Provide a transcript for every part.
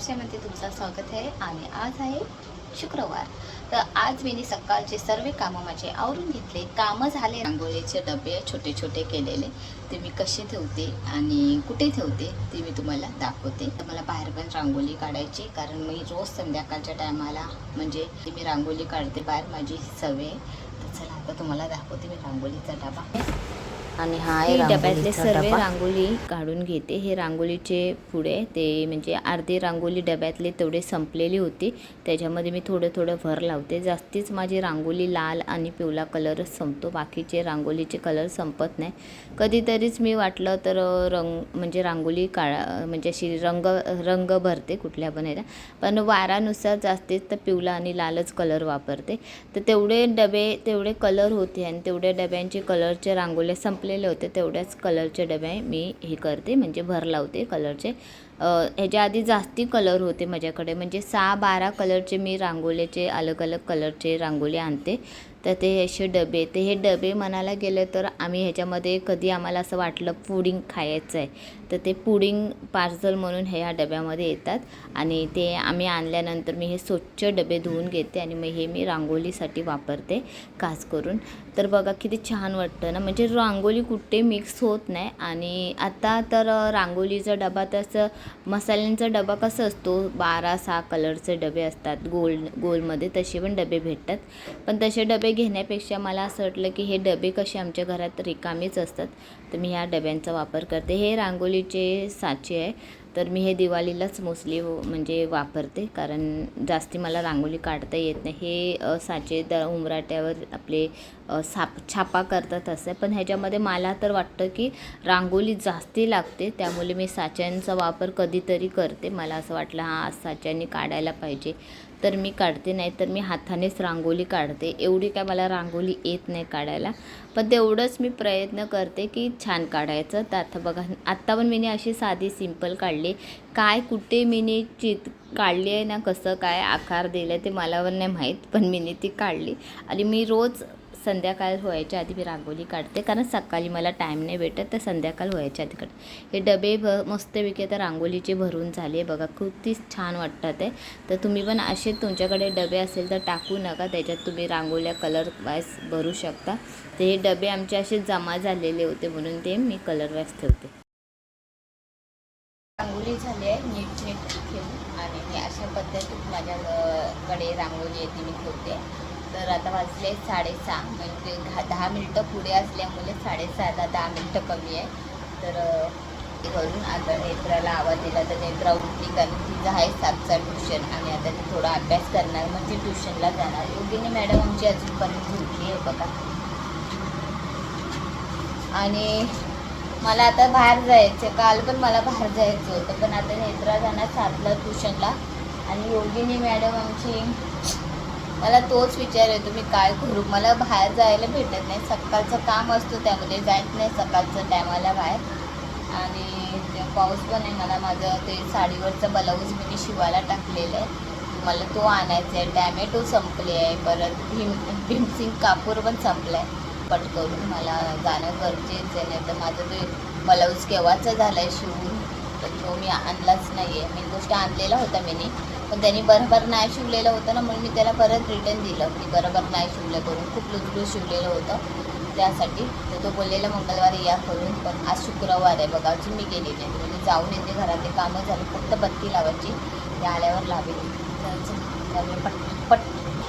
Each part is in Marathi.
लाईफस्टाईलमध्ये तुमचं स्वागत आहे आणि आज आहे शुक्रवार. तर आज मी सकाळचे सर्व कामं माझे आवरून घेतले. कामं झाले रांगोळीचे डबे छोटे छोटे केलेले. ते मी कसे ठेवते आणि कुठे ठेवते ते मी तुम्हाला दाखवते. तर मला बाहेर पण रांगोळी काढायची कारण मी रोज संध्याकाळच्या टायमाला म्हणजे ती मी रांगोळी काढते बाहेर माझी सवय तर चला आता तुम्हाला दाखवते मी रांगोळीचा डबा. आणि हा आहे डब्यातले सर्व. रांगोळी काढून घेते. हे रांगोळीचे पुढे ते म्हणजे अर्धी रांगोळी डब्यातले तेवढे संपलेली होती. त्याच्यामध्ये मी थोडं थोडं भर लावते. जास्तीच माझी रांगोळी लाल आणि पिवळा कलरच संपतो. बाकीचे रांगोळीचे कलर संपत नाही. कधीतरीच मी वाटलं तर रंग म्हणजे रांगोळी काळा म्हणजे अशी रंग रंग भरते कुठल्या पण ह्याला पण वारानुसार जास्तीत तर पिवळा आणि लालच कलर वापरते. तर तेवढे डबे तेवढे कलर होते आणि तेवढ्या डब्यांचे कलरचे रांगोळ्या संपलेले होते तेवढ्याच कलरचे डबे मी हे करते म्हणजे भर लावते कलरचे ह्याच्या आधी जास्ती कलर होते माझ्याकडे. म्हणजे सहा बारा कलरचे मी रांगोळीचे अलग अलग कलरचे रांगोळी आणते. तर ते असे डबे ते हे डबे म्हणायला गेलं तर आम्ही ह्याच्यामध्ये कधी आम्हाला असं वाटलं पुडिंग खायचं आहे तर ते पुडिंग पार्सल म्हणून हे ह्या डब्यामध्ये येतात. आणि ते आम्ही आणल्यानंतर मी हे स्वच्छ डबे धुवून घेते आणि मग हे मी रांगोळीसाठी वापरते खास करून. तर बघा किती छान वाटतं ना. म्हणजे रांगोळी कुठे मिक्स होत नाही. आणि आता तर रांगोळीचा डबा तसं मसाल्यांचा डबा कसा असतो? बारा सहा कलरचे डबे असतात गोल गोलमध्ये तसे पण डबे भेटतात. पण तसे डबे घेण्यापेक्षा मला असं वाटलं की हे डबे कसे आमच्या घरात रिकामीच असतात. तर मी ह्या डब्यांचा वापर करते. हे रांगोळीचे साचे आहे. तर मी हे दिवाळीलाच मोस्टली हो, म्हणजे वापरते. कारण जास्ती मला रांगोळी काढता येत नाही. हे साचे द उमराट्यावर आपले साप छापा करतात असं. पण ह्याच्यामध्ये मला तर वाटतं की रांगोळी जास्ती लागते. त्यामुळे मी साच्यांचा वापर कधीतरी करते. मला असं वाटलं हां आज साच्यांनी काढायला पाहिजे. तर मी काढते नाही तर मी हातानेच रांगोळी काढते. एवढी काय मला रांगोळी येत नाही काढायला. पण तेवढंच मी प्रयत्न करते की छान काढायचं. तर आता बघा आत्ता पण मी अशी साधी सिंपल काढली. काय कुठे मी चित काढली आहे ना कसं काय आकार दिलं ते मला पण नाही माहीत. पण मी ती काढली. आणि मी रोज संध्याकाळ व्हायच्या आधी मी रांगोळी काढते. कारण सकाळी मला टाईम नाही भेटत तर संध्याकाळ व्हायच्या आधी काढते. हे डबे भ मस्तपैकी आता रांगोळीचे भरून झाले बघा. खूप ती छान वाटतात आहे तर तुम्ही पण असे तुमच्याकडे डबे असेल तर टाकू नका. त्याच्यात तुम्ही रांगोळ्या कलर वाईज भरू शकता. तर हे डबे आमचे असे जमा झालेले होते म्हणून ते मी कलर वाईज ठेवते. रांगोळी झाली आहे. नीट नीट ठेवून आणि मी अशा पद्धतीत माझ्याकडे रांगोळी येते मी ठेवते. तर आता वाजले साडेसहा. म्हणजे दहा दहा मिनटं पुढे असल्यामुळे साडेसहाला दहा मिनटं कमी आहे. तर घरून वरून आता नेत्राला आवाज दिला तर नेत्रा उठली कारण तिचं आहे सातचा ट्युशन आणि आता ती थोडा अभ्यास करणार म्हणजे ट्युशनला जाणार. योगिनी मॅडम आमची अजूनपर्यंत झोपली आहे बघा. आणि मला आता बाहेर जायचं काल पण मला बाहेर जायचं होतं पण आता नेत्रा जाणार सातला ट्युशनला आणि योगिनी मॅडम आमची मला तोच विचार येतो मी काय करू? मला बाहेर जायला भेटत नाही. सकाळचं काम असतो त्यामध्ये जायत नाही सकाळचं टायमाला बाहेर. आणि पाऊस पण आहे मला माझं ते साडीवरचं ब्लाऊज मी शिवायला टाकलेलं आहे. मला तो आणायचा आहे. टॅमॅटो संपले आहे. परत भीम भीमसिंग कापूर पण संपला आहे पट करून मला जाणं गरजेचं आहे. नाही तर माझं ते ब्लाऊज केव्हाचा झाला आहे शिवून? तर तो मी आणलाच नाही आहे मी गोष्ट आणलेला होता मी पण त्यांनी बरोबर नाही शिवलेलं होतं ना म्हणून मी त्याला परत रिटर्न दिलं. की बरोबर नाही शिवलं करून. खूप लुजलूज शिवलेलं होतं. त्यासाठी तर तो बोललेला मंगळवारी या करून. पण आज शुक्रवार आहे बघा अजून मी गेली नाही. म्हणजे जाऊन येते घरातले कामं झाली. फक्त बत्ती लावायची. त्या आल्यावर लावेल त्यामुळे पट पट.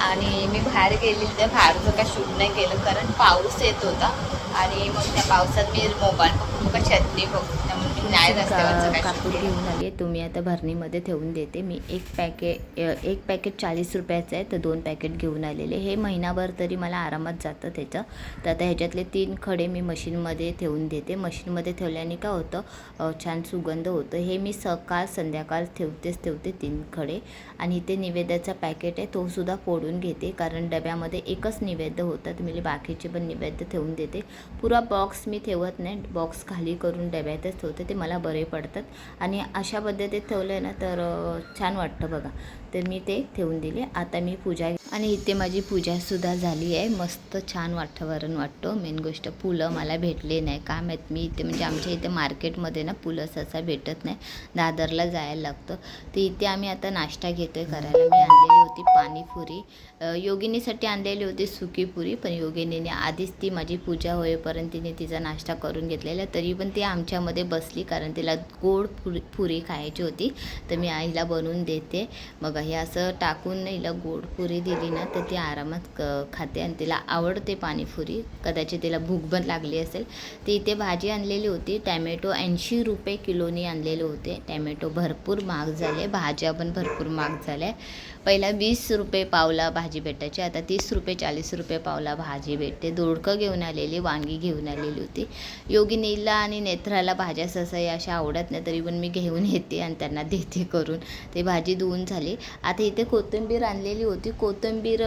आणि मी बाहेर गेली. तर बाहेरचं काय शूट नाही केलं. कारण पाऊस येत होता. आणि मग त्या पावसात मी मोबाईल बघून का छत्री बघून त्यामुळे मी नाही रस्त्यावरचं काय कापूर. घेऊन आली आहे. तुम्ही आता भरणीमध्ये ठेवून देते. मी एक पॅकेट एक पॅकेट चाळीस रुपयाचं आहे. तर दोन पॅकेट घेऊन आलेले हे महिनाभर तरी मला आरामात जातं त्याचं. तर आता ह्याच्यातले तीन खडे मी मशीनमध्ये ठेवून देते. मशीनमध्ये ठेवल्याने काय होतं? छान सुगंध होतं. हे मी सकाळ संध्याकाळ ठेवतेच ठेवते तीन खडे. आणि ते निवेद्याचा पॅकेट आहे. तो सुद्धा फोडून घेते. कारण डब्यामध्ये एकच निवेद्य होतं. तर मी बाकीचे पण निवेद्य ठेवून देते. पुरा बॉक्स मी ठेवत नाही. बॉक्स खाली करून डब्यातच ठेवते ते मला बरे पडतात. आणि अशा पद्धतीत ठेवलं आहे ना तर छान वाटतं बघा. तर मी ते ठेवून दिले. आता मी पूजा आणि इथे माझी पूजासुद्धा झाली आहे. मस्त छान वातावरण वाटतो. मेन गोष्ट फुलं मला भेटले नाही. काय माहीत मी इथे म्हणजे आमच्या इथे मार्केटमध्ये ना फुलं सहसा भेटत नाही. दादरला जायला लागतं. तर इथे आम्ही आता नाश्ता घेतोय करायला. मी आणलेली होती पाणीपुरी. योगिनीसाठी आणलेली होती सुकी पुरी पण योगिनीने आधीच ती माझी पूजा होईपर्यंत तिने तिचा नाश्ता करून घेतलेला. तरी पण ती आमच्यामध्ये बसली कारण तिला गोड पुरी पुरी खायची होती. तर मी आईला बनवून देते. मग हे असं टाकून हिला गोड पुरी दिली. ना तर ती आरामात क खाते आणि तिला आवडते पाणीपुरी. कदाचित तिला भूक पण लागली असेल. ती इथे भाजी आणलेली होती. टॅमॅटो ऐंशी रुपये किलोनी आणलेले होते. टॅमॅटो भरपूर महाग झाले. भाज्या पण भरपूर महाग झाल्या. पहिला वीस रुपये पावला भाजी भेटायची. आता तीस रुपये चाळीस रुपये पावला भाजी भेटते. दोडकं घेऊन आलेली वांगी घेऊन आलेली होती. योगिनीला आणि नेत्राला भाज्या सहसा अशा आवडत नाही तरी पण मी घेऊन येते आणि त्यांना देते करून. ते भाजी धुवून झाली. आता इथे कोथिंबीर आणलेली होती. कोथिंबीर कोथिंबीर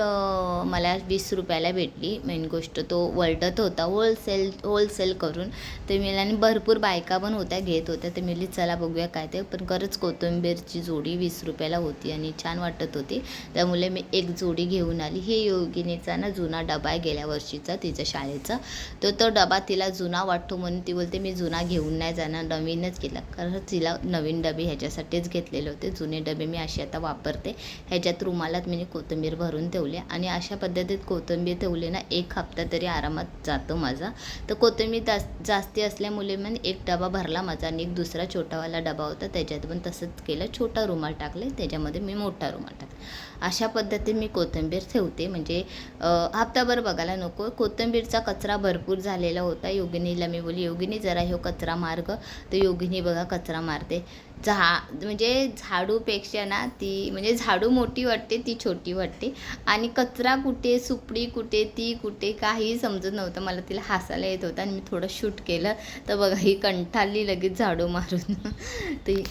मला वीस रुपयाला भेटली. मेन गोष्ट तो वलटत होता. होलसेल होलसेल करून ते मी आणि भरपूर बायका पण होत्या घेत होत्या. ते मी चला बघूया काय ते. पण खरंच कोथिंबीरची जोडी वीस रुपयाला होती आणि छान वाटत होती. त्यामुळे मी एक जोडी घेऊन आली. हे योगिनीचा ना जुना डबा आहे गेल्या वर्षीचा तिच्या शाळेचा. तर तो डबा तिला जुना वाटतो म्हणून ती बोलते मी जुना घेऊन नाही जाणार नवीनच घेतला कारण तिला नवीन डबे ह्याच्यासाठीच घेतलेले होते. जुने डबे मी असे आता वापरते. ह्याच्यात रुमालात मी कोथिंबीर भर भरून ठेवले आणि अशा पद्धतीत कोथिंबीर ठेवले ना एक हप्ता तरी आरामात जातो माझा. तर कोथिंबीर जास् जास्ती असल्यामुळे मग एक डबा भरला माझा आणि एक दुसरा छोटावाला डबा होता. त्याच्यात पण तसंच केलं. छोटा रुमाल टाकले त्याच्यामध्ये मी मोठा रुमाल टाकला. अशा पद्धतीने मी कोथिंबीर ठेवते. म्हणजे हप्ताभर बघायला नको. कोथिंबीरचा कचरा भरपूर झालेला होता. योगिनीला मी बोली योगिनी जरा हो कचरा मार्ग. तर योगिनी बघा कचरा मारते. झा म्हणजे झाडूपेक्षा ना ती म्हणजे झाडू मोठी वाटते ती छोटी वाटते. आणि कचरा कुठे सुपडी कुठे ती कुठे काही समजत नव्हतं. मला तिला हसायला येत होतं आणि मी थोडं शूट केलं. तर बघा ही कंठाली लगेच झाडू मारून. ती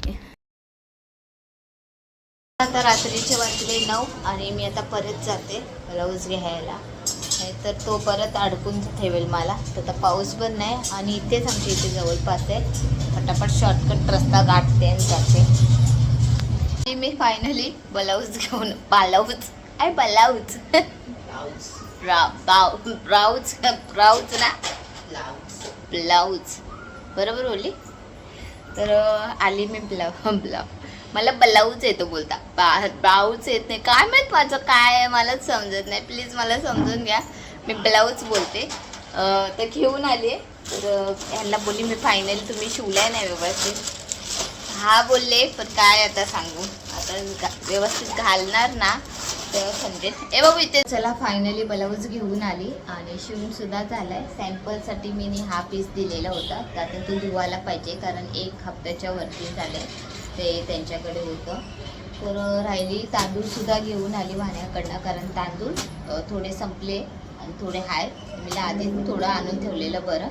आता रात्रीचे वाजले नऊ आणि मी आता परत जाते ब्लाऊज घ्यायला. तर तो परत अडकून ठेवेल मला. तर आता पाऊस पण नाही आणि इथेच आमच्या इथे जवळपास आहे. फटाफट शॉर्टकट रस्ता गाठते आणि जाते. आणि मी फायनली ब्लाऊज घेऊन blouse I blouse browse browse browse ना? ब्लाऊज बरोबर बोलली? तर आली मी ब्लाऊ ब्लाऊ मला ब्लाऊज येतो बोलता. बा ब्लाऊज येत नाही. काय माहीत माझं काय आहे मलाच समजत नाही. प्लीज मला समजून घ्या. मी ब्लाऊज बोलते. तर घेऊन आले तर ह्यांना बोलली मी फायनली तुम्ही शिवलाय नाही व्यवस्थित. हा बोलले पण काय आता सांगू? आता व्यवस्थित घालणार ना? तेव्हा समजेल ए बाबू इथे चला. फायनली ब्लाऊज घेऊन आली आणि शिवून सुद्धा झालाय. सॅम्पलसाठी मी हा पीस दिलेला होता. तर आता तो धुवायला पाहिजे कारण एक हप्त्याच्या वरती झाले ते त्यांच्याकडे होतं. तर राहिली तांदूळसुद्धा घेऊन आली वाण्याकडनं कारण तांदूळ थोडे संपले आणि थोडे हाय. मी आधी थोडं आणून ठेवलेलं बरं.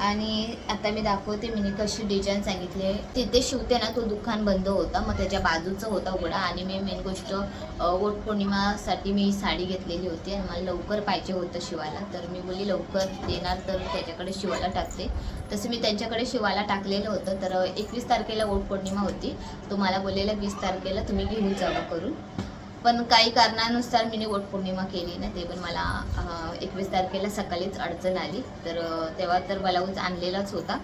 आणि आता मी दाखवते मी कशी डिझाईन सांगितली तिथे शिवते ना तो दुकान बंद होता मग त्याच्या बाजूचा होता उघडा आणि मी मेन गोष्ट वोट पौर्णिमासाठी मी साडी घेतलेली होती आणि मला लवकर पाहिजे होतं शिवायला. तर मी बोली लवकर देणार तर त्याच्याकडे शिवायला टाकते. तसं मी त्यांच्याकडे शिवायला टाकलेलं होतं तर एकवीस तारखेला वटपौर्णिमा होती. तो मला बोललेला वीस तारखेला तुम्ही घेऊन जावं करून. पण काही कारणानुसार मी वटपौर्णिमा केली ना ते पण मला एकवीस तारखेला सकाळीच अडचण आली. तर तेव्हा तर ब्लाऊज आणलेलाच होता.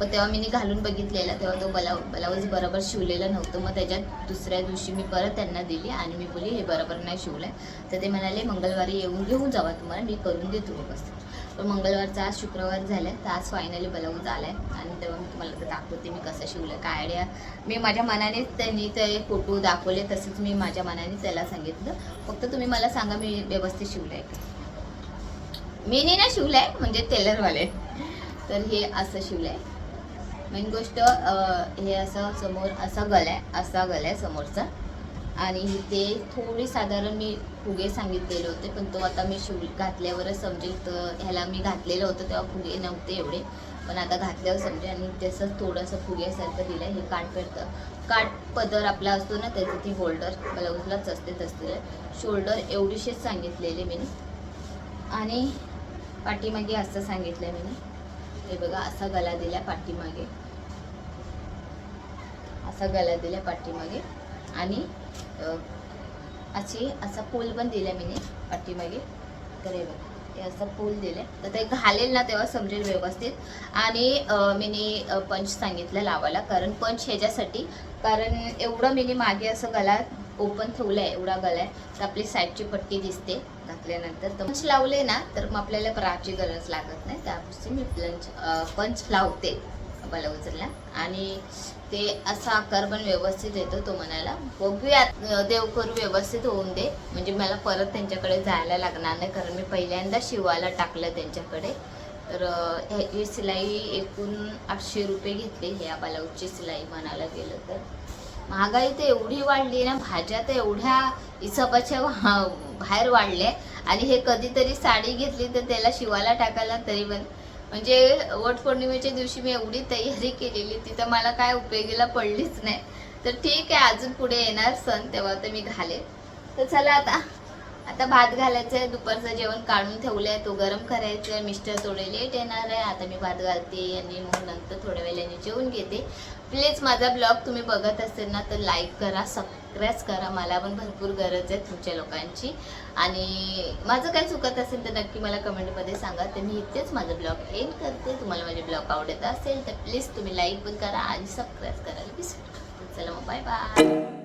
पण तेव्हा मी घालून बघितलेला तेव्हा तो ब्लाऊ ब्लाऊज बरोबर शिवलेला नव्हतं. मग त्याच्यात दुसऱ्या दिवशी मी परत त्यांना दिली आणि मी बोली हे बरोबर नाही शिवलं आहे तर ते म्हणाले मंगळवारी येऊन घेऊन जावा तुम्हाला मी करून देतो व्यवस्थित. पण मंगळवारचा आज शुक्रवार झाला तर आज फायनली ब्लाऊज आला आहे आणि तेव्हा मी तुम्हाला ते दाखवते मी कसं शिवलं काय आयडिया मी माझ्या मनाने त्यांनी ते फोटो दाखवले तसंच मी माझ्या मनाने त्याला सांगितलं. फक्त तुम्ही मला सांगा मी व्यवस्थित शिवलं आहे मी नाही ना शिवलं आहे म्हणजे टेलरवाले तर हे असं शिवलं आहे मेन गोष्ट हे असं समोर असा गला आहे असा गला आहे समोरचा. आणि ते थोडी साधारण मी फुगे सांगितलेले होते पण तो आता मी शिव घातल्यावरच समजेल तर ह्याला मी घातलेलं होतं तेव्हा फुगे नव्हते एवढे. पण आता घातल्यावर समजेल आणि त्याचं थोडंसं फुग्यासारखं दिलं हे काठ पडतं काठ पदर आपला असतो ना त्याचं ती होल्डर ब्लाऊजलाच असते तसले. शोल्डर एवढीशीच सांगितलेली मी. आणि पाठीमागे असं सांगितलं मी हे बघा असा गला दिला पाठीमागे. असा गला दिला पाठीमागे. आणि असे असा पूल पण दिला मी पाठीमागे. तर हे बघा हे असं पूल दिले तर ते घालेल ना तेव्हा समजेल व्यवस्थित. आणि मी पंच सांगितलं लावायला. कारण पंच ह्याच्यासाठी कारण एवढं मिनी मागे असं गला ओपन ठेवलं आहे एवढा गला आहे तर आपली साईडची पट्टी दिसते घातल्यानंतर. तर पंच लावले ना तर मग आपल्याला ब्राची गरज लागत नाही. त्यापासून मी पंच पंच लावते. ब्लाऊजला आणि ते असा आकार पण व्यवस्थित येतो तो म्हणायला. बघूयात देव करू व्यवस्थित होऊन दे. म्हणजे मला परत त्यांच्याकडे जायला लागणार नाही कारण मी पहिल्यांदा शिवायला टाकलं त्यांच्याकडे. तर ह्याची सिलाई एकूण आठशे रुपये घेतली ह्या ब्लाऊजची सिलाई म्हणायला गेलं तर. महागाई तर एवढी वाढली ना भाज्या तर एवढ्या हिसाबाच्या बाहेर वाढल्या. आणि हे कधीतरी साडी घेतली तर त्याला शिवायला टाकायला तरी पण म्हणजे वटपौर्णिमेच्या दिवशी मी एवढी तयारी केलेली तिथं मला काय उपयोगीला पडलीच नाही. तर ठीक आहे अजून पुढे येणार सण तेव्हा तर मी घालेन. तर चला आता आता भात घालायचं आहे दुपारचं जेवण काढून ठेवलं आहे तो गरम करायचं आहे मिस्टर थोडे लेट येणार आहे आता मी भात घालते आणि मग नंतर थोड्या वेळाने जेवून घेते. प्लीज माझा ब्लॉग तुम्ही बघत असेल ना तर लाईक करा सबस्क्राईब करा. मला पण भरपूर गरज आहे तुमच्या लोकांची. आणि माझं काय चुकत असेल तर नक्की मला कमेंटमध्ये सांगा. तर मी इथेच माझं ब्लॉग एंड करते. तुम्हाला माझे ब्लॉग आवडत असेल तर प्लीज तुम्ही लाईक पण करा आणि सबस्क्राईब करायला विसरू चला मग बाय बाय